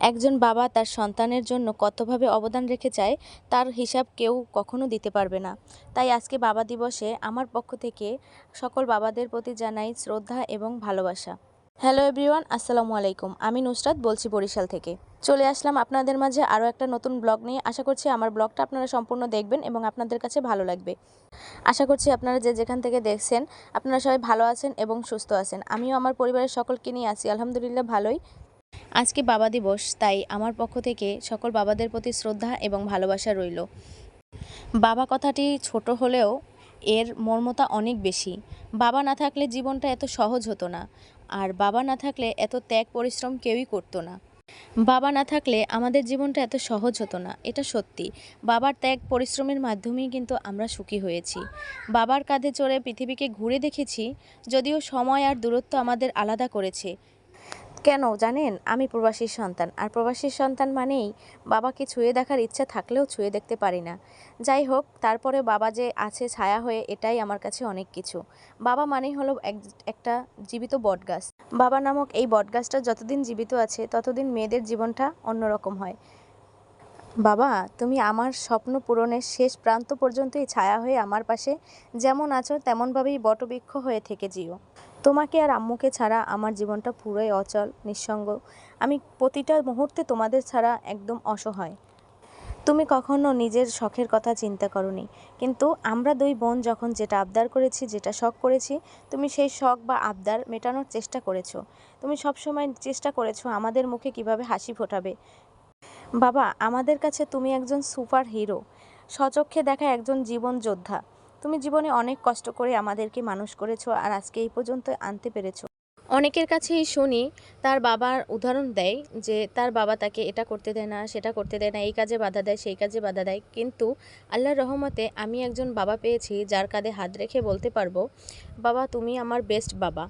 একজন বাবা তার সন্তানের জন্য কতভাবে অবদান রেখে যায় তার হিসাব কেউ কখনো দিতে পারবে না। তাই আজকে বাবা দিবসে আমার পক্ষ থেকে সকল বাবাদের প্রতি জানাই শ্রদ্ধা এবং ভালোবাসা। হ্যালো এভরিওয়ান, আসসালামু আলাইকুম। আমি নুসরাত, বলছি বরিশাল থেকে। চলে আসলাম আপনাদের মাঝে আরও একটা নতুন ব্লগ নিয়ে। আশা করছি আমার ব্লগটা আপনারা সম্পূর্ণ দেখবেন এবং আপনাদের কাছে ভালো লাগবে। আশা করছি আপনারা যে যেখান থেকে দেখছেন, আপনারা সবাই ভালো আছেন এবং সুস্থ আছেন। আমিও আমার পরিবারের সকলকে নিয়ে আছি। আলহামদুলিল্লাহ, ভালোই। আজকে বাবা দিবস, তাই আমার পক্ষ থেকে সকল বাবাদের প্রতি শ্রদ্ধা এবং ভালোবাসা রইল। বাবা কথাটি ছোট হলেও এর মর্মতা অনেক বেশি। বাবা না থাকলে জীবনটা এত সহজ হতো না, আর বাবা না থাকলে এত ত্যাগ পরিশ্রম কেউই করতো না। বাবা না থাকলে আমাদের জীবনটা এত সহজ হতো না, এটা সত্যি। বাবার ত্যাগ পরিশ্রমের মাধ্যমেই কিন্তু আমরা সুখী হয়েছি। বাবার কাঁধে চড়ে পৃথিবীকে ঘুরে দেখেছি, যদিও সময় আর দূরত্ব আমাদের আলাদা করেছে। কেন? জানেন, আমি প্রবাসীর সন্তান। আর প্রবাসীর সন্তান মানেই বাবাকে ছুঁয়ে দেখার ইচ্ছা থাকলেও ছুঁয়ে দেখতে পারি না। যাই হোক, তারপরে বাবা যে আছে ছায়া হয়ে, এটাই আমার কাছে অনেক কিছু। বাবা মানেই হলো এক, একটা জীবিত বটগাছ। বাবা নামক এই বটগাছটা যতদিন জীবিত আছে, ততদিন মেয়েদের জীবনটা অন্যরকম হয়। বাবা, তুমি আমার স্বপ্ন পূরণের শেষ প্রান্ত পর্যন্তই ছায়া হয়ে আমার পাশে যেমন আছো, তেমনভাবেই বটবৃক্ষ হয়ে থেকে যেও। তোমাকে আর আম্মুকে ছাড়া আমার জীবনটা পুরোই অচল, নিঃসঙ্গ। আমি প্রতিটা মুহূর্তে তোমাদের ছাড়া একদম অসহায়। তুমি কখনো নিজের শখের কথা চিন্তা করনি। কিন্তু আমরা দুই বোন যখন যেটা আবদার করেছি, যেটা শখ করেছি, তুমি সেই শখ বা আবদার মেটানোর চেষ্টা করেছ। তুমি সবসময় চেষ্টা করেছ আমাদের মুখে কীভাবে হাসি ফোটাবে। বাবা, আমাদের কাছে তুমি একজন সুপার হিরো। সচক্ষে দেখা একজন জীবন যোদ্ধা। তুমি জীবনে অনেক কষ্ট করে আমাদেরকে মানুষ করেছ আর আজকে এই পর্যন্ত আনতে পেরেছ। অনেকের কাছেই শুনি, তার বাবার উদাহরণ দেয় যে তার বাবা তাকে এটা করতে দেয় না, সেটা করতে দেয় না, এই কাজে বাধা দেয়, সেই কাজে বাধা দেয়। কিন্তু আল্লাহর রহমতে আমি একজন বাবা পেয়েছি যার কাঁধে হাত রেখে বলতে পারব, বাবা, তুমি আমার বেস্ট বাবা।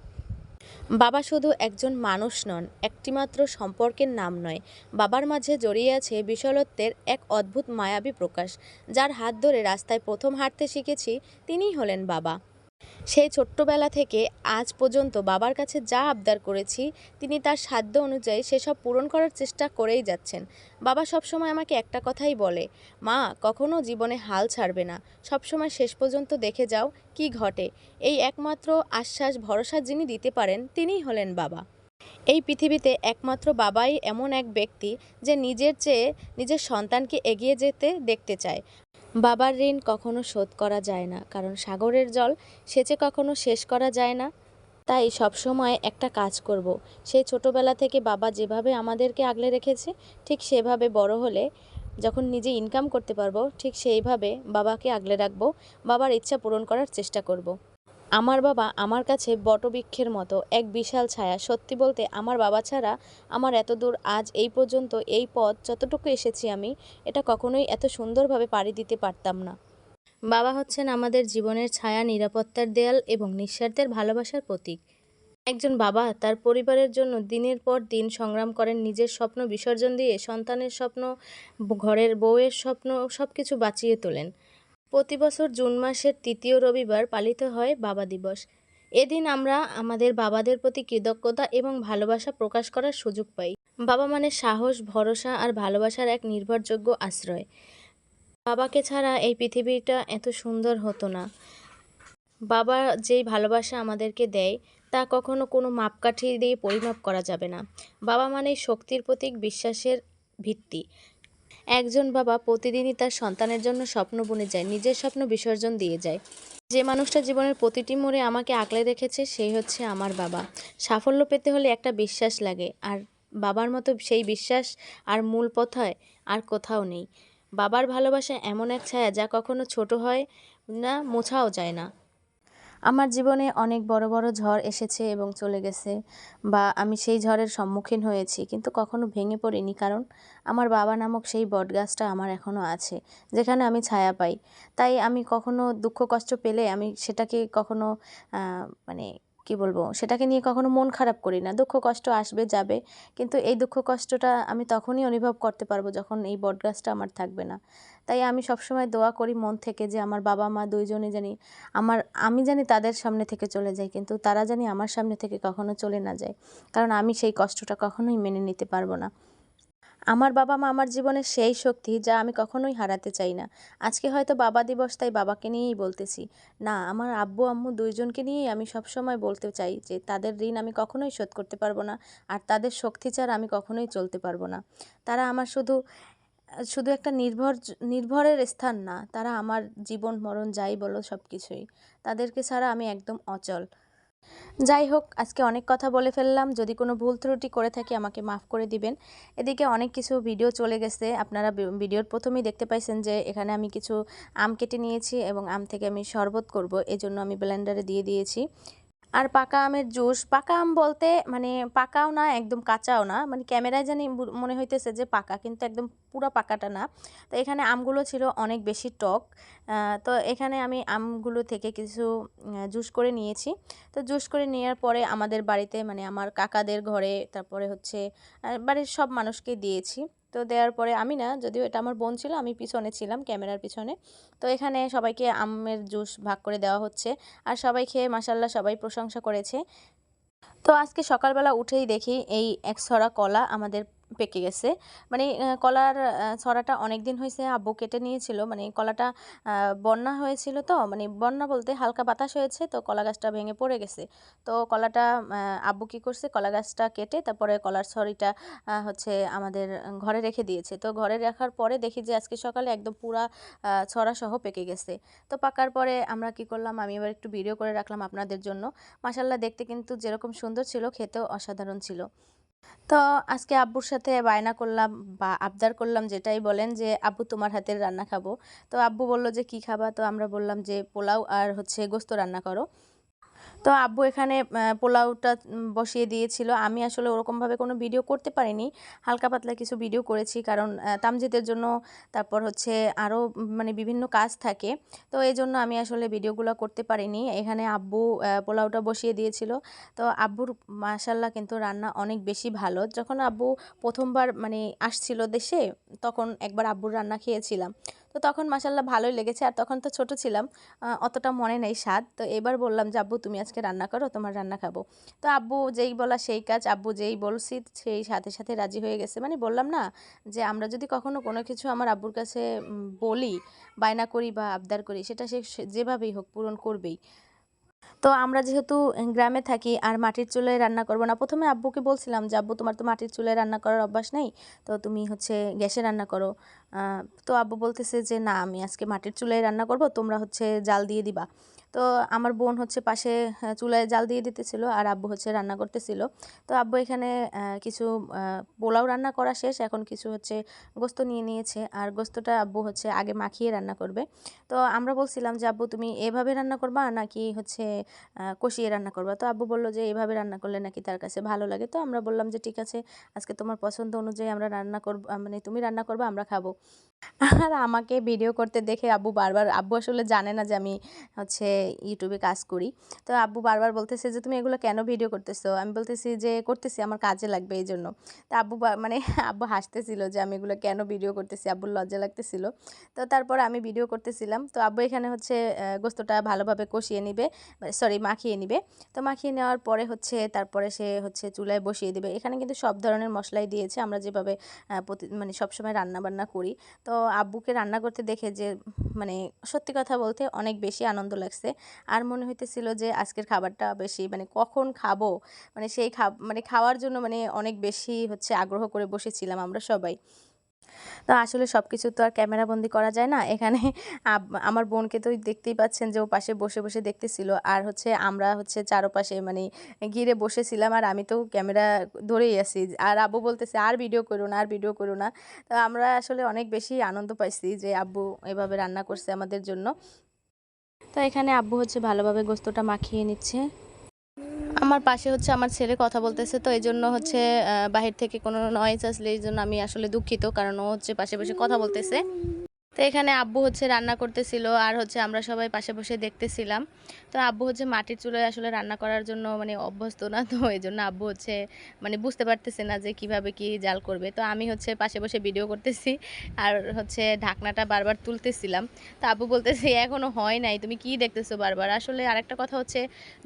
বাবা শুধু একজন মানুষ নন, একটিমাত্র সম্পর্কের নাম নয়। বাবার মাঝে জড়িয়ে আছে বিশালত্বের এক অদ্ভুত মায়াবী প্রকাশ, যার হাত ধরে রাস্তায় প্রথম হাঁটতে শিখেছি তিনিই হলেন বাবা। সেই ছোট্টবেলা থেকে আজ পর্যন্ত বাবার কাছে যা আবদার করেছি, তিনি তার সাধ্য অনুযায়ী সেসব পূরণ করার চেষ্টা করেই যাচ্ছেন। বাবা সবসময় আমাকে একটা কথাই বলে, মা, কখনো জীবনে হাল ছাড়বে না। সবসময় শেষ পর্যন্ত দেখে যাও কি ঘটে। এই একমাত্র আশ্বাস, ভরসা যিনি দিতে পারেন, তিনিই হলেন বাবা। এই পৃথিবীতে একমাত্র বাবাই এমন এক ব্যক্তি যে নিজের চেয়ে নিজের সন্তানকে এগিয়ে যেতে দেখতে চায়। বাবার ঋণ কখনো শোধ করা যায় না, কারণ সাগরের জল সেচে কখনো শেষ করা যায় না তাই সবসময় একটা কাজ করব। সেই ছোটোবেলা থেকে বাবা যেভাবে আমাদেরকে আগলে রেখেছে, ঠিক সেভাবে বড় হলে যখন নিজে ইনকাম করতে পারব, ঠিক সেইভাবে বাবাকে আগলে রাখব, বাবার ইচ্ছা পূরণ করার চেষ্টা করব। আমার বাবা আমার কাছে বটবৃক্ষের মতো এক বিশাল ছায়া। সত্যি বলতে আমার বাবা ছাড়া আমার এত দূর আজ এই পর্যন্ত এই পথ, যতটুকু এসেছি আমি, এটা কখনোই এত সুন্দরভাবে পাড়ি দিতে পারতাম না। বাবা হচ্ছেন আমাদের জীবনের ছায়া, নিরাপত্তার দেয়াল এবং নিঃস্বার্থের ভালোবাসার প্রতীক। একজন বাবা তার পরিবারের জন্য দিনের পর দিন সংগ্রাম করেন, নিজের স্বপ্ন বিসর্জন দিয়ে সন্তানের স্বপ্ন, ঘরের বউয়ের স্বপ্ন সব কিছু বাঁচিয়ে তোলেন। প্রতি বছর জুন মাসের তৃতীয় রবিবার পালিত হয় বাবা দিবস। এদিন আমরা আমাদের বাবাদের প্রতি কৃতজ্ঞতা এবং ভালোবাসা প্রকাশ করার সুযোগ পাই। বাবা মানে সাহস, ভরসা আর ভালোবাসার এক নির্ভরযোগ্য আশ্রয়। বাবাকে ছাড়া এই পৃথিবীটা এত সুন্দর হতো না। বাবা যেই ভালোবাসা আমাদেরকে দেয়, তা কখনো কোনো মাপকাঠি দিয়ে পরিমাপ করা যাবে না। বাবা মানে শক্তির প্রতীক, বিশ্বাসের ভিত্তি। একজন বাবা প্রতিদিনই তার সন্তানের জন্য স্বপ্ন বুনে যায়, নিজের স্বপ্ন বিসর্জন দিয়ে যায়। যে মানুষটা জীবনের প্রতিটি মোড়ে আমাকে আঁকলে রেখেছে, সেই হচ্ছে আমার বাবা। সাফল্য পেতে হলে একটা বিশ্বাস লাগে, আর বাবার মতো সেই বিশ্বাস আর মূল পথায় আর কোথাও নেই। বাবার ভালোবাসা এমন এক ছায়া যা কখনো ছোট হয় না, মোছাও যায় না। আমার জীবনে অনেক বড় বড় ঝড় এসেছে এবং চলে গেছে বা আমি সেই ঝড়ের সম্মুখীন হয়েছি, কিন্তু কখনো ভেঙে পড়িনি। কারণ আমার বাবা নামক সেই বটগাছটা আমার এখনও আছে, যেখানে আমি ছায়া পাই। তাই আমি কখনো দুঃখ কষ্ট পেলে আমি সেটাকে কখনো মানে কি বলব, সেটাকে নিয়ে কখনো মন খারাপ করি না। দুঃখ কষ্ট আসবে, যাবে। কিন্তু এই দুঃখ কষ্টটা আমি তখনই অনুভব করতে পারব যখন এই বটগাছটা আমার থাকবে না। তাই আমি সবসময় দোয়া করি মন থেকে যে আমার বাবা মা দুইজনে জানি আমার, আমি জানি তাদের সামনে থেকে চলে যায়, কিন্তু তারা জানি আমার সামনে থেকে কখনো চলে না যায়। কারণ আমি সেই কষ্টটা কখনোই মেনে নিতে পারব না। আমার বাবা মা আমার জীবনের সেই শক্তি যা আমি কখনোই হারাতে চাই না। আজকে হয়তো বাবা দিবস, তাই বাবাকে নিয়েই বলতেছি। না, আমার আব্বু, আম্মু দুইজনকে নিয়েই আমি সবসময় বলতে চাই যে, তাদের ঋণ আমি কখনোই শোধ করতে পারব না আর তাদের শক্তি ছাড়া আমি কখনোই চলতে পারব না। তারা আমার শুধু শুধু একটা নির্ভর, নির্ভরের স্থান না, তারা আমার জীবন, মরণ, যাই বলো সব কিছুই তাদেরকে ছাড়া আমি একদম অচল। যাই হোক, আজকে অনেক কথা বলে ফেললাম। যদি কোনো ভুল ত্রুটি করে থাকি, আমাকে মাফ করে দিবেন। এদিকে অনেক কিছু ভিডিও চলে গেছে। আপনারা ভিডিওর প্রথমেই দেখতে পাইছেন যে, এখানে আমি কিছু আম কেটে নিয়েছি এবং আম থেকে আমি শরবত করব। এজন্য আমি ব্লেন্ডারে দিয়ে দিয়েছি। আর পাকা আমের জুস, পাকা আম বলতে মানে পাকাও না, একদম কাঁচাও না। মানে ক্যামেরায় জানি মনে হইতেছে যে পাকা, কিন্তু একদম পুরো পাকাটা না। তো এখানে আমগুলো ছিল অনেক বেশি টক। তো এখানে আমি আমগুলো থেকে কিছু জুস করে নিয়েছি। তো জুস করে নেওয়ার পরে আমাদের বাড়িতে মানে আমার কাকাদের ঘরে, তারপরে হচ্ছে বাড়ির সব মানুষকে দিয়েছি। তো দেওয়ার পরে আমি না, যদিও এটা আমার বোন ছিল, আমি পিছনে ছিলাম, ক্যামেরার পিছনে। তো এখানে সবাইকে আমের জুস ভাগ করে দেওয়া হচ্ছে। আর সবাই খেয়ে মাসাল্লাহ সবাই প্রশংসা করেছে। তো আজকে সকালবেলা উঠেই দেখি এই এক ছড়া কলা আমাদের পেকে গেছে। মানে কলার ছড়াটা অনেক দিন হয়েছে আব্বু কেটে নিয়েছিল। মানে কলাটা বন্যা হয়েছিল তো মানে বন্যা বলতে হালকা বাতাস হয়েছে তো কলা গাছটা ভেঙে পড়ে গেছে। তো কলাটা আব্বু কী করছে কলা গাছটা কেটে তারপরে কলার ছড়িটা হচ্ছে আমাদের ঘরে রেখে দিয়েছে। তো ঘরে রাখার পরে দেখি যে আজকে সকালে একদম পুরা আহ, ছড়া সহ পেকে গেছে। তো পাকার পরে আমরা কি করলাম আমি এবার একটু ভিডিও করে রাখলাম আপনাদের জন্য। মাসাল্লাহ দেখতে কিন্তু যেরকম সুন্দর ছিল খেতেও অসাধারণ ছিল। তো আজকে আব্বুর সাথে বায়না করলাম বা আবদার করলাম যেটাই বলেন যে, আব্বু, তোমার হাতের রান্না খাব। তো আব্বু বলল যে, কি খাবা? তো আমরা বললাম যে, পোলাও আর হচ্ছে গোস্ত রান্না করো। তো আব্বু এখানে পোলাওটা বসিয়ে দিয়েছিল। আমি আসলে ওরকমভাবে কোনো ভিডিও করতে পারিনি। হালকা পাতলা কিছু ভিডিও করেছি, কারণ তামজিদের জন্য, তারপর হচ্ছে আরও মানে বিভিন্ন কাজ থাকে। তো এই জন্য আমি আসলে ভিডিওগুলো করতে পারিনি। এখানে আব্বু পোলাওটা বসিয়ে দিয়েছিল। তো আব্বুর মাশাল্লাহ কিন্তু রান্না অনেক বেশি ভালো। যখন আব্বু প্রথমবার মানে আসছিল দেশে, তখন একবার আব্বুর রান্না খেয়েছিলাম। তো তখন মাসাল্লাহ ভালোই লেগেছে। আর তখন তো ছোট ছিলাম অতটা মনে নেই স্বাদ। তো এবার বললাম যে, আব্বু, তুমি আজকে রান্না করো, তোমার রান্না খাব। তো আব্বু যেই বলা সেই কাজ, আব্বু যেই বলছি, সেই সাথে সাথে রাজি হয়ে গেছে। মানে বললাম না যে, আমরা যদি কখনো কোনো কিছু আমার আব্বুর কাছে বলি, বায়না করি বা আবদার করি, সেটা সে, যেভাবেই হোক পূরণ করবেই। তো আমরা যেহেতু গ্রামে থাকি আর মাটির চুলায় রান্না করব না, প্রথমে আব্বুকে বলছিলাম যে, আব্বু, তোমার তো মাটির চুলায় রান্না করার অভ্যাস নেই, তো তুমি হচ্ছে গ্যাসে রান্না করো। তো আব্বু বলতেছে যে, না, আমি আজকে মাটির চুলায় রান্না করব, তোমরা হচ্ছে জাল দিয়ে দিবা। তো আমার বোন হচ্ছে পাশে চুলায় জাল দিয়ে দিতেছিল আর আব্বু হচ্ছে রান্না করতেছিল। তো আব্বু এখানে কিছু পোলাও রান্না করা শেষ, এখন কিছু হচ্ছে গোস্ত নিয়ে নিয়েছে। আর গোস্তটা আব্বু হচ্ছে আগে মাখিয়ে রান্না করবে। তো আমরা বলছিলাম যে, আব্বু, তুমি এভাবে রান্না করবা নাকি হচ্ছে কষিয়ে রান্না করবা? তো আব্বু বলল যে, এভাবে রান্না করলে নাকি তার কাছে ভালো লাগে। তো আমরা বললাম যে, ঠিক আছে, আজকে তোমার পছন্দ অনুযায়ী আমরা রান্না করব মানে তুমি রান্না করবা, আমরা খাব। আর আমাকে ভিডিও করতে দেখে আব্বু বারবার, আব্বু আসলে জানে না যে আমি হচ্ছে ইউটিউবে কাজ করি। তো আব্বু বারবার বলতেছে যে, তুমি এগুলো কেন ভিডিও করতেছো? আমি বলতেছি যে, করতেছি, আমার কাজে লাগবে এই জন্য তো আব্বু মানে আব্বু হাসতেছিল যে, আমি এগুলো কেন ভিডিও করতেছি? আব্বুর লজ্জা লাগতেছিল। তো তারপর আমি ভিডিও করতেছিলাম। তো আব্বু এখানে হচ্ছে গোস্তটা ভালোভাবে কষিয়ে নিবে সরি মাখিয়ে নিবে। তো মাখিয়ে নেওয়ার পরে হচ্ছে, তারপরে সে হচ্ছে চুলায় বসিয়ে দিবে। এখানে কিন্তু সব ধরনের মশলাই দিয়েছে। আমরা যেভাবে প্রতি মানে সবসময় রান্নাবান্না করি। তো আব্বুকে রান্না করতে দেখে যে মানে সত্যি কথা বলতে অনেক বেশি আনন্দ লাগছে। আর মনে হইতেছিল যে আজকের খাবারটা বেশি মানে কখন খাব? মানে সেই খাব মানে খাওয়ার জন্য মানে অনেক বেশি হচ্ছে আগ্রহ করে বসেছিলাম আমরা সবাই। তো আসলে সব কিছু তো আর ক্যামেরাবন্দি করা যায় না। এখানে আমার বোনকে তো দেখতেই পাচ্ছেন যে ও পাশে বসে বসে দেখতেছিল। আর হচ্ছে আমরা হচ্ছে চারপাশে মানে ঘিরে বসেছিলাম। আর আমি তো ক্যামেরা ধরেই আছি। আর আব্বু বলতেছে, আর ভিডিও করো না, আর ভিডিও করো না। তো আমরা আসলে অনেক বেশি আনন্দ পাইছি যে আব্বু এভাবে রান্না করছে আমাদের জন্য। তো এখানে আব্বু হচ্ছে ভালোভাবে গোস্তটা মাখিয়ে নিচ্ছে। আমার পাশে হচ্ছে আমার ছেলে কথা বলতেছে, তো এই জন্য হচ্ছে বাহির থেকে কোনো নয়েজ আসলে এই জন্য আমি আসলে দুঃখিত, কারণ ও হচ্ছে পাশে বসে কথা বলতেছে। তো এখানে আব্বু হচ্ছে রান্না করতেছিল, আর হচ্ছে আমরা সবাই পাশে বসে দেখতেছিলাম। তো আব্বু হচ্ছে মাটির চুলোয় আসলে রান্না করার জন্য মানে অভ্যস্ত না, তো এই জন্য আব্বু হচ্ছে মানে বুঝতে পারতেছে না যে কীভাবে কি জাল করবে। তো আমি হচ্ছে পাশে বসে ভিডিও করতেছি, আর হচ্ছে ঢাকনাটা বারবার তুলতেছিলাম। তো আব্বু বলতেছে, এখনও হয় নাই, তুমি কি দেখতেছো বারবার? আসলে আরেকটা কথা হচ্ছে,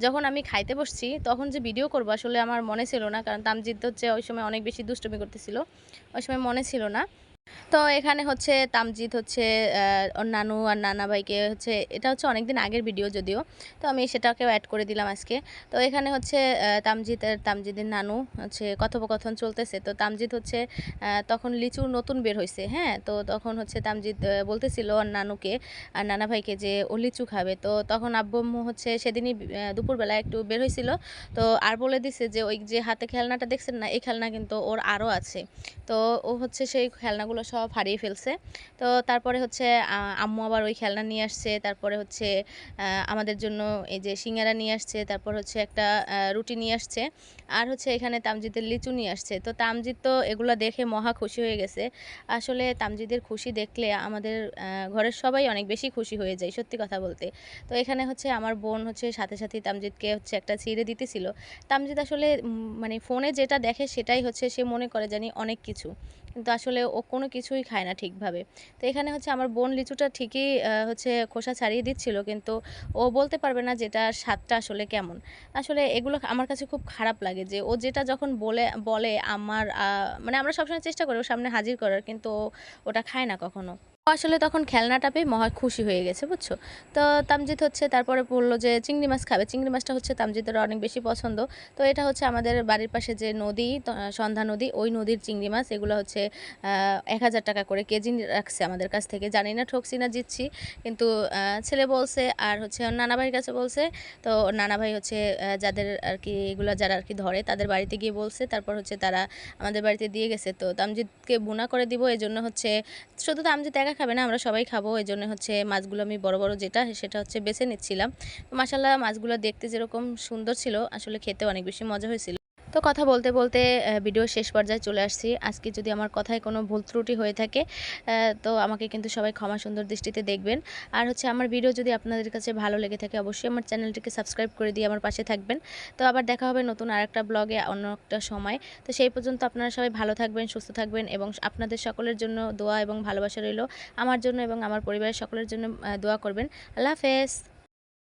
যখন আমি খাইতে বসছি, তখন যে ভিডিও করব আসলে আমার মনে ছিল না, কারণ তামজিদ হচ্ছে ওই সময় অনেক বেশি দুষ্টুমি করতেছিল। ওই সময় মনে ছিল না। তো এখানে হচ্ছে তামজিৎ হচ্ছে ওর নানু আর নানা ভাইকে হচ্ছে, এটা হচ্ছে অনেকদিন আগের ভিডিও যদিও, তো আমি সেটাকেও অ্যাড করে দিলাম আজকে। তো এখানে হচ্ছে তামজিৎ আর তামজিদের নানু হচ্ছে কথোপকথন চলতেছে। তো তামজিৎ হচ্ছে তখন লিচু নতুন বের হয়েছে হ্যাঁ? তো তখন হচ্ছে তামজিৎ বলতেছিল ওর নানুকে আর নানা ভাইকে যে ও লিচু খাবে। তো তখন আব্বু হচ্ছে সেদিনই দুপুরবেলা একটু বের হয়েছিল তো আর বলে দিছে যে, ওই যে হাতে খেলনাটা দেখছেন না, এই খেলনা কিন্তু ওর আরও আছে। তো ও হচ্ছে সেই খেলনাগুলো সব হারিয়ে ফেলছে। তো তারপরে হচ্ছে আম্মু আবার ওই খেলনা নিয়ে আসছে, তারপরে হচ্ছে আমাদের জন্য এই যে সিঙ্গারা নিয়ে আসছে, তারপর হচ্ছে একটা রুটি নিয়ে আসছে, আর হচ্ছে এখানে তামজিদের লিচু নিয়ে আসছে। তো তামজিদ তো এগুলো দেখে মহা খুশি হয়ে গেছে। আসলে তামজিদের খুশি দেখলে আমাদের ঘরের সবাই অনেক বেশি খুশি হয়ে যায়, সত্যি কথা বলতে। তো এখানে হচ্ছে আমার বোন হচ্ছে সাথে সাথে তামজিদকে হচ্ছে একটা ছিঁড়ে দিতেছিল। তামজিদ আসলে মানে ফোনে যেটা দেখে সেটাই হচ্ছে সে মনে করে জানি অনেক কিছু। কিন্তু আসলে ও কোনো কিছুই খায় না ঠিকভাবে। তো এখানে হচ্ছে আমার বোন লিচুটা ঠিকই হচ্ছে খোসা ছাড়িয়ে দিচ্ছিল, কিন্তু ও বলতে পারবে না যেটা স্বাদটা আসলে কেমন। আসলে এগুলো আমার কাছে খুব খারাপ লাগে যে ও যেটা যখন বলে বলে আমার মানে আমরা সবসময় চেষ্টা করি ওর সামনে হাজির করার, কিন্তু ওটা খায় না কখনো। আসলে তখন খেলনাটা পেয়ে মহা খুশি হয়ে গেছে, বুঝছ? তো তামজিৎ হচ্ছে, তারপরে বলল যে চিংড়ি মাছ খাবে। চিংড়ি মাছটা হচ্ছে তামজিদের অনেক বেশি পছন্দ। তো এটা হচ্ছে আমাদের বাড়ির পাশে যে নদী সন্ধ্যা নদী, ওই নদীর চিংড়ি মাছ। এগুলো হচ্ছে এক হাজার টাকা করে কেজি রাখছে আমাদের কাছ থেকে। জানি না, ঠকছি না, জিতছি। কিন্তু ছেলে বলছে আর হচ্ছে নানা ভাইয়ের কাছে বলছে। তো নানা ভাই হচ্ছে যাদের আর কি এগুলো যারা আর কি ধরে, তাদের বাড়িতে গিয়ে বলছে। তারপর হচ্ছে তারা আমাদের বাড়িতে দিয়ে গেছে। তো তামজিৎকে বুনা করে দিব। এই জন্য হচ্ছে, শুধু তামজিৎ একা খাবে না, আমরা সবাই খাব। এই জন্য হচ্ছে মাছগুলো আমি বড় বড় যেটা, সেটা হচ্ছে বেছে নিচ্ছিলাম। মাসাল্লাহ মাছগুলো দেখতে যেরকম সুন্দর ছিল, আসলে খেতে অনেক বেশি মজা হয়েছিল। তো কথা বলতে বলতে ভিডিও শেষ পর্যায়ে চলে আসছি। আজকে যদি আমার কথায় কোনো ভুল ত্রুটি হয়ে থাকে তো আমাকে কিন্তু সবাই ক্ষমা সুন্দর দৃষ্টিতে দেখবেন। আর হচ্ছে আমার ভিডিও যদি আপনাদের কাছে ভালো লেগে থাকে, অবশ্যই আমার চ্যানেলটিকে সাবস্ক্রাইব করে দিয়ে আমার পাশে থাকবেন। তো আবার দেখা হবে নতুন আরেকটা ব্লগে অন্য একটা সময়। তো সেই পর্যন্ত আপনারা সবাই ভালো থাকবেন, সুস্থ থাকবেন এবং আপনাদের সকলের জন্য দোয়া এবং ভালোবাসা রইল। আমার জন্য এবং আমার পরিবারের সকলের জন্য দোয়া করবেন। আল্লাহ হাফেজ।